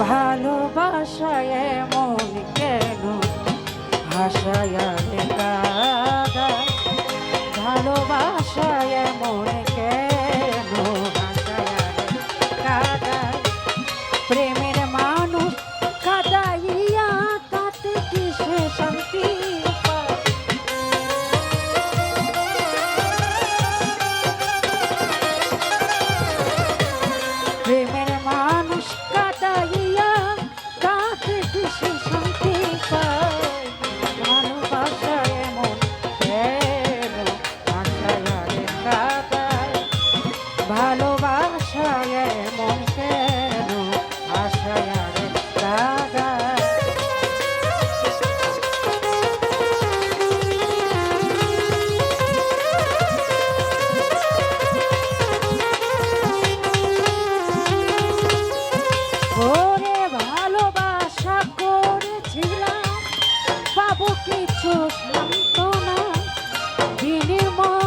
ভালোবাসায় মন কেন হাসায় কাদা ভালোবাসায় মন কেন হাসায় কাদা প্রেমে পাবো কিছু সান্ত্বনা বিনিময়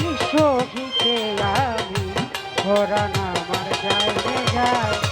আমি শোভিতে আমি ঘোরান আমার যাই যায়।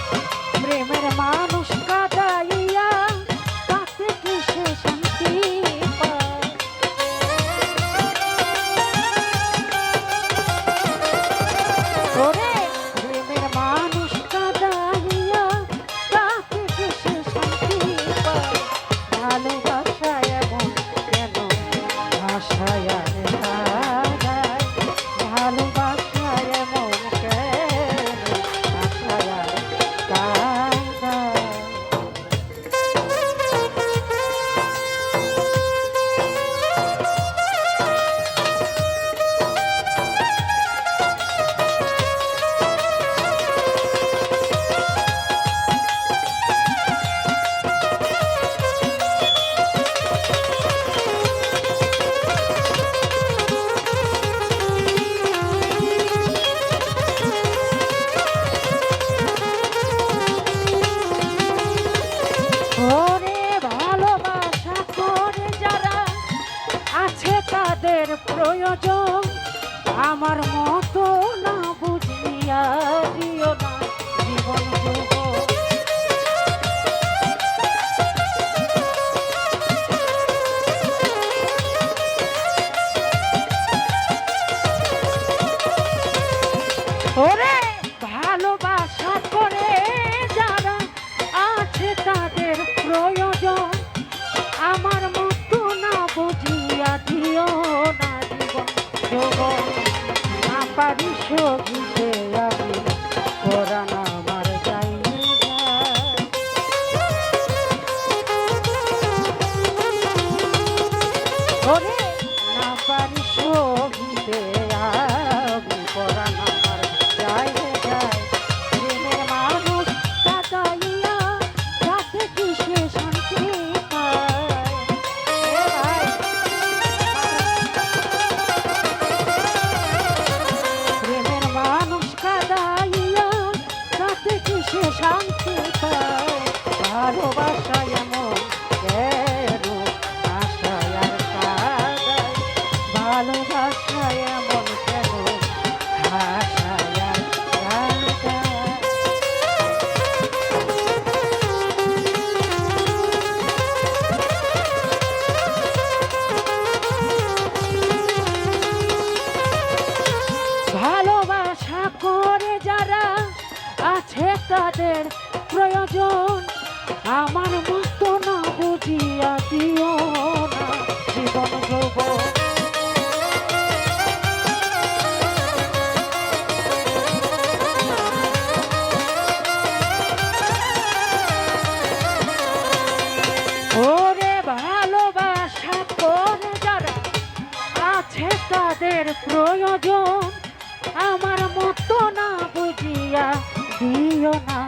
প্রয়োজন। আমার মতো না বুঝিয়া দিও না জীবন। যোগ না পারি সখিতে আমি। পরাণ আমার যাই ওরে হাতের প্রয়োজন। আমার মস্ত না বুঝিয়া দিও না জীবন যোগ তাদের প্রয়োজন। আমার মতো না বুঝিয়া দিও না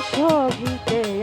না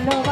Nova.